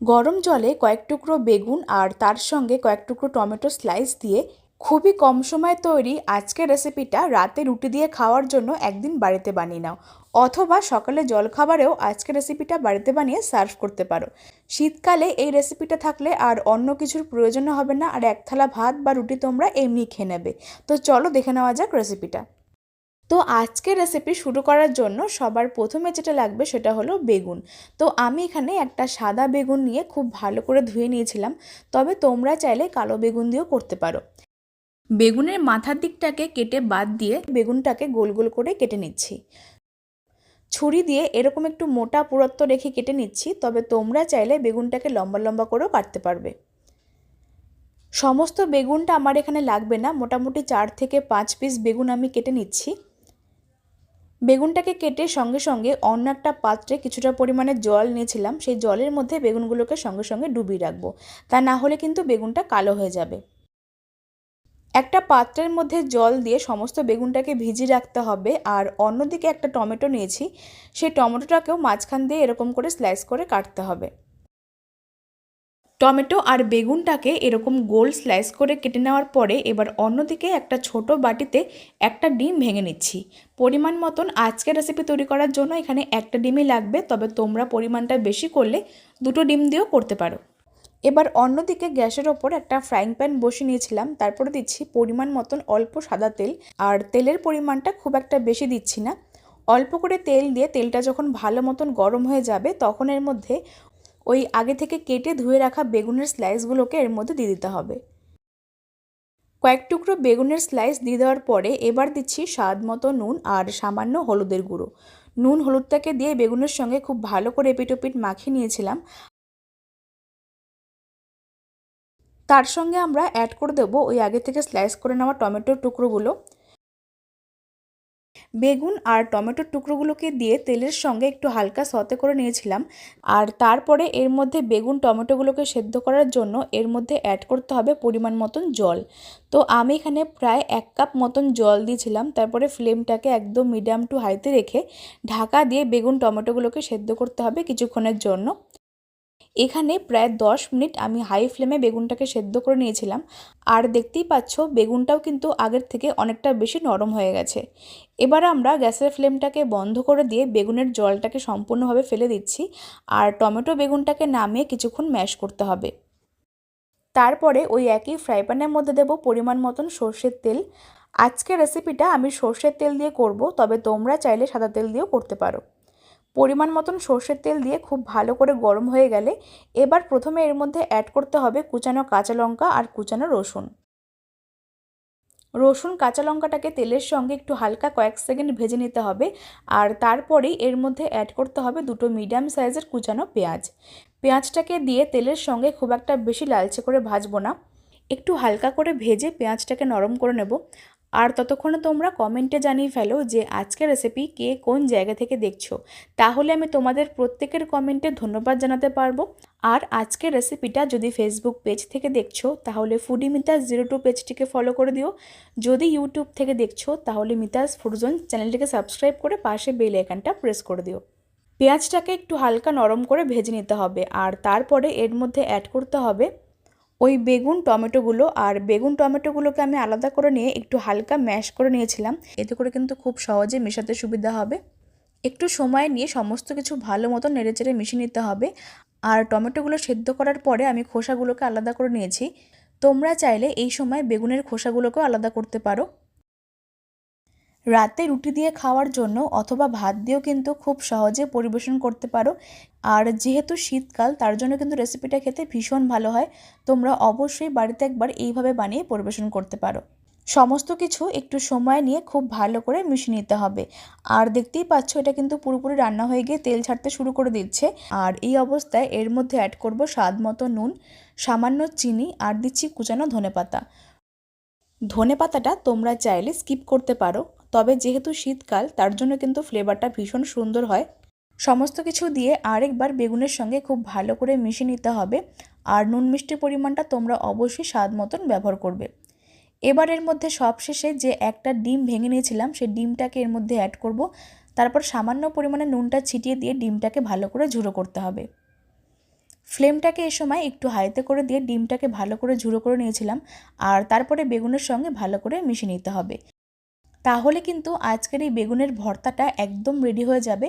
গরম জলে কয়েক টুকরো বেগুন আর তার সঙ্গে কয়েক টুকরো টমেটো স্লাইস দিয়ে খুবই কম সময়ে তৈরি আজকের রেসিপিটা রাতে রুটি দিয়ে খাওয়ার জন্য একদিন বাড়িতে বানিয়ে নাও। অথবা সকালে জলখাবারেও আজকের রেসিপিটা বাড়িতে বানিয়ে সার্ভ করতে পারো। শীতকালে এই রেসিপিটা থাকলে আর অন্য কিছুর প্রয়োজন হবে না, আর এক থালা ভাত বা রুটি তোমরা এমনি খেয়ে নেবে। তো চলো দেখে নেওয়া যাক রেসিপিটা তো আজকের রেসিপি শুরু করার জন্য সবার প্রথমে যেটা লাগবে সেটা হলো বেগুন। তো আমি এখানে একটা সাদা বেগুন নিয়ে খুব ভালো করে ধুয়ে নিয়েছিলাম, তবে তোমরা চাইলে কালো বেগুন দিয়েও করতে পারো। বেগুনের মাথার দিকটাকে কেটে বাদ দিয়ে বেগুনটাকে গোল গোল করে কেটে নিচ্ছি। ছুরি দিয়ে এরকম একটু মোটা পুরত্ব রেখে কেটে নিচ্ছি, তবে তোমরা চাইলে বেগুনটাকে লম্বা লম্বা করেও কাটতে পারবে। সমস্ত বেগুনটা আমার এখানে লাগবে না, মোটামুটি চার থেকে পাঁচ পিস বেগুন আমি কেটে নিচ্ছি। বেগুনটাকে কেটে সঙ্গে সঙ্গে অন্য একটা পাত্রে কিছুটা পরিমাণে জল নিয়েছিলাম, সেই জলের মধ্যে বেগুনগুলোকে সঙ্গে সঙ্গে ডুবিয়ে রাখব। তা না হলে কিন্তু বেগুনটা কালো হয়ে যাবে। একটা পাত্রের মধ্যে জল দিয়ে সমস্ত বেগুনটাকে ভিজিয়ে রাখতে হবে আর অন্যদিকে একটা টমেটো নিয়েছি, সেই টমেটোটাকেও মাঝখান দিয়ে এরকম করে স্লাইস করে কাটতে হবে। টমেটো আর বেগুনটাকে এরকম গোল স্লাইস করে কেটে নেওয়ার পরে এবার অন্যদিকে একটা ছোট বাটিতে একটা ডিম ভেঙে নিচ্ছি। পরিমাণ মতন আজকের রেসিপি তৈরি করার জন্য এখানে একটা ডিমই লাগবে, তবে তোমরা পরিমাণটা বেশি করলে দুটো ডিম দিয়েও করতে পারো। এবার অন্যদিকে গ্যাসের ওপর একটা ফ্রাইং প্যান বসে নিয়েছিলাম, তারপরে দিচ্ছি পরিমাণ মতন অল্প সাদা তেল, আর তেলের পরিমাণটা খুব একটা বেশি দিচ্ছি না। অল্প করে তেল দিয়ে তেলটা যখন ভালো মতন গরম হয়ে যাবে, তখন এর মধ্যে ওই আগে থেকে কেটে ধুয়ে রাখা বেগুনের স্লাইসগুলোকে এর মধ্যে দিয়ে দিতে হবে। কয়েক টুকরো বেগুনের স্লাইস দিয়ে দেওয়ার পরে এবার দিচ্ছি স্বাদ মতো নুন আর সামান্য হলুদের গুঁড়ো। নুন হলুদটাকে দিয়ে বেগুনের সঙ্গে খুব ভালো করে এপিটোপিট মাখিয়ে নিয়েছিলাম। তার সঙ্গে আমরা অ্যাড করে দেবো ওই আগে থেকে স্লাইস করে নেওয়া টমেটোর টুকরোগুলো। বেগুন আর টমেটোর টুকরোগুলোকে দিয়ে তেলের সঙ্গে একটু হালকা সতে করে নিয়েছিলাম। আর তারপরে এর মধ্যে বেগুন টমেটোগুলোকে সেদ্ধ করার জন্য এর মধ্যে অ্যাড করতে হবে পরিমাণ মতন জল। তো আমি এখানে প্রায় এক কাপ মতন জল দিয়েছিলাম। তারপরে ফ্লেমটাকে একদম মিডিয়াম টু হাইতে রেখে ঢাকা দিয়ে বেগুন টমেটোগুলোকে সেদ্ধ করতে হবে কিছুক্ষণের জন্য। এখানে প্রায় দশ মিনিট আমি হাই ফ্লেমে বেগুনটাকে সেদ্ধ করে নিয়েছিলাম। আর দেখতেই পাচ্ছ, বেগুনটাও কিন্তু আগের থেকে অনেকটা বেশি নরম হয়ে গেছে। এবার আমরা গ্যাসের ফ্লেমটাকে বন্ধ করে দিয়ে বেগুনের জলটাকে সম্পূর্ণভাবে ফেলে দিচ্ছি আর টমেটো বেগুনটাকে নামিয়ে কিছুক্ষণ ম্যাশ করতে হবে। তারপরে ওই একই ফ্রাই প্যানের মধ্যে দেব পরিমাণ মতন সর্ষের তেল। আজকের রেসিপিটা আমি সর্ষের তেল দিয়ে করব, তবে তোমরা চাইলে সাদা তেল দিয়েও করতে পারো। পরিমাণ মতন সর্ষের তেল দিয়ে খুব ভালো করে গরম হয়ে গেলে এবার প্রথমে এর মধ্যে অ্যাড করতে হবে কুচানো কাঁচা লঙ্কা আর কুচানো রসুন। রসুন, কাঁচা লঙ্কাটাকে তেলের সঙ্গে একটু হালকা কয়েক সেকেন্ড ভেজে নিতে হবে আর তারপরেই এর মধ্যে অ্যাড করতে হবে দুটো মিডিয়াম সাইজের কুচানো পেঁয়াজ। পেঁয়াজটাকে দিয়ে তেলের সঙ্গে খুব একটা বেশি লালচে করে ভাজবো না। একটু হালকা করে ভেজে পেঁয়াজটাকে নরম করে নেব। আর ততক্ষণে তোমরা কমেন্টে জানিয়ে ফেলো যে আজকের রেসিপি কে কোন জায়গা থেকে দেখছ। তাহলে আমি তোমাদের প্রত্যেকের কমেন্টে ধন্যবাদ জানাতে পারব। আর আজকের রেসিপিটা যদি ফেসবুক পেজ থেকে দেখছ, তাহলে ফুডি মিতাস জিরো টু পেজটিকে ফলো করে দিও। যদি ইউটিউব থেকে দেখছ, তাহলে মিতাস ফুডজোন চ্যানেলটিকে সাবস্ক্রাইব করে পাশে বেল আইকনটা প্রেস করে দিও। পেঁয়াজটাকে একটু হালকা নরম করে ভেজে নিতে হবে, আর তারপরে এর মধ্যে অ্যাড করতে হবে ওই বেগুন টমেটোগুলো আর বেগুন টমেটোগুলোকে আমি আলাদা করে নিয়ে একটু হালকা ম্যাশ করে নিয়েছিলাম। এতে করে কিন্তু খুব সহজে মেশাতে সুবিধা হবে। একটু সময় নিয়ে সমস্ত কিছু ভালো মতো নেড়েচেড়ে মিশিয়ে নিতে হবে। আর টমেটোগুলো সেদ্ধ করার পরে আমি খোসাগুলোকে আলাদা করে নিয়েছি। তোমরা চাইলে এই সময় বেগুনের খোসাগুলোকেও আলাদা করতে পারো। রাতে রুটি দিয়ে খাওয়ার জন্য অথবা ভাত দিয়েও কিন্তু খুব সহজে পরিবেশন করতে পারো। আর যেহেতু শীতকাল, তার জন্য কিন্তু রেসিপিটা খেতে ভীষণ ভালো হয়। তোমরা অবশ্যই বাড়িতে একবার এইভাবে বানিয়ে পরিবেশন করতে পারো। সমস্ত কিছু একটু সময় নিয়ে খুব ভালো করে মিশিয়ে নিতে হবে। আর দেখতেই পাচ্ছ, এটা কিন্তু পুরোপুরি রান্না হয়ে গিয়ে তেল ছাড়তে শুরু করে দিচ্ছে। আর এই অবস্থায় এর মধ্যে অ্যাড করব স্বাদ মতো নুন, সামান্য চিনি আর দিচ্ছি কুচানো ধনে পাতা ধনে পাতাটা তোমরা চাইলে স্কিপ করতে পারো। তবে যেহেতু শীতকাল, তার জন্য কিন্তু ফ্লেভারটা ভীষণ সুন্দর হয়। সমস্ত কিছু দিয়ে আরেকবার বেগুনের সঙ্গে খুব ভালো করে মিশিয়ে নিতে হবে আর নুন মিষ্টির পরিমাণটা তোমরা অবশ্যই স্বাদ মতন ব্যবহার করবে। এবার এর মধ্যে সবশেষে যে একটা ডিম ভেঙে নিয়েছিলাম, সেই ডিমটাকে এর মধ্যে অ্যাড করব। তারপর সামান্য পরিমাণে নুনটা ছিটিয়ে দিয়ে ডিমটাকে ভালো করে ঝুড়ো করতে হবে। ফ্লেমটাকে এ সময় একটু হাইতে করে দিয়ে ডিমটাকে ভালো করে ঝুড়ো করে নিয়েছিলাম আর তারপরে বেগুনের সঙ্গে ভালো করে মিশিয়ে নিতে হবে। তাহলে কিন্তু আজকের এই বেগুনের ভর্তাটা একদম রেডি হয়ে যাবে।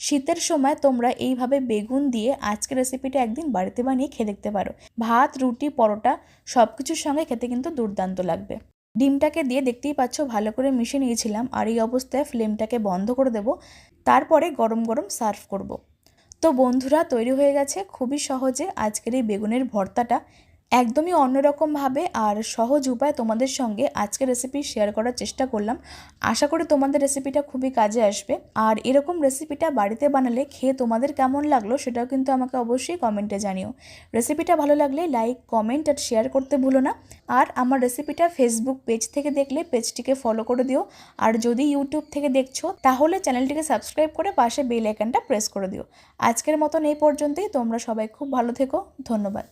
শীতের সময় তোমরা এইভাবে বেগুন দিয়ে আজকের রেসিপিটা একদিন বাড়িতে বানিয়ে খেয়ে দেখতে পারো। ভাত, রুটি, পরোটা সব কিছুর সঙ্গে খেতে কিন্তু দুর্দান্ত লাগবে। ডিমটাকে দিয়ে দেখতেই পাচ্ছ ভালো করে মিশিয়ে নিয়েছিলাম আর এই অবস্থায় ফ্লেমটাকে বন্ধ করে দেব। তারপরে গরম গরম সার্ভ করব। তো বন্ধুরা, তৈরি হয়ে গেছে খুবই সহজে আজকের এই বেগুনের ভর্তাটা। একদমই অন্যরকমভাবে আর সহজ উপায় তোমাদের সঙ্গে আজকের রেসিপি শেয়ার করার চেষ্টা করলাম। আশা করি তোমাদের রেসিপিটা খুবই কাজে আসবে। আর এরকম রেসিপিটা বাড়িতে বানালে খেয়ে তোমাদের কেমন লাগল সেটাও কিন্তু আমাকে অবশ্যই কমেন্টে জানিও। রেসিপিটা ভালো লাগলে লাইক কমেন্ট আর শেয়ার করতে ভুলো না। আর আমার রেসিপিটা ফেসবুক পেজ থেকে দেখলে পেজটিকে ফলো করে দিও। আর যদি ইউটিউব থেকে দেখছ, তাহলে চ্যানেলটিকে সাবস্ক্রাইব করে পাশে বেল আইকনটা প্রেস করে দিও। আজকের মতন এই পর্যন্তই। তোমরা সবাই খুব ভালো থেকো। ধন্যবাদ।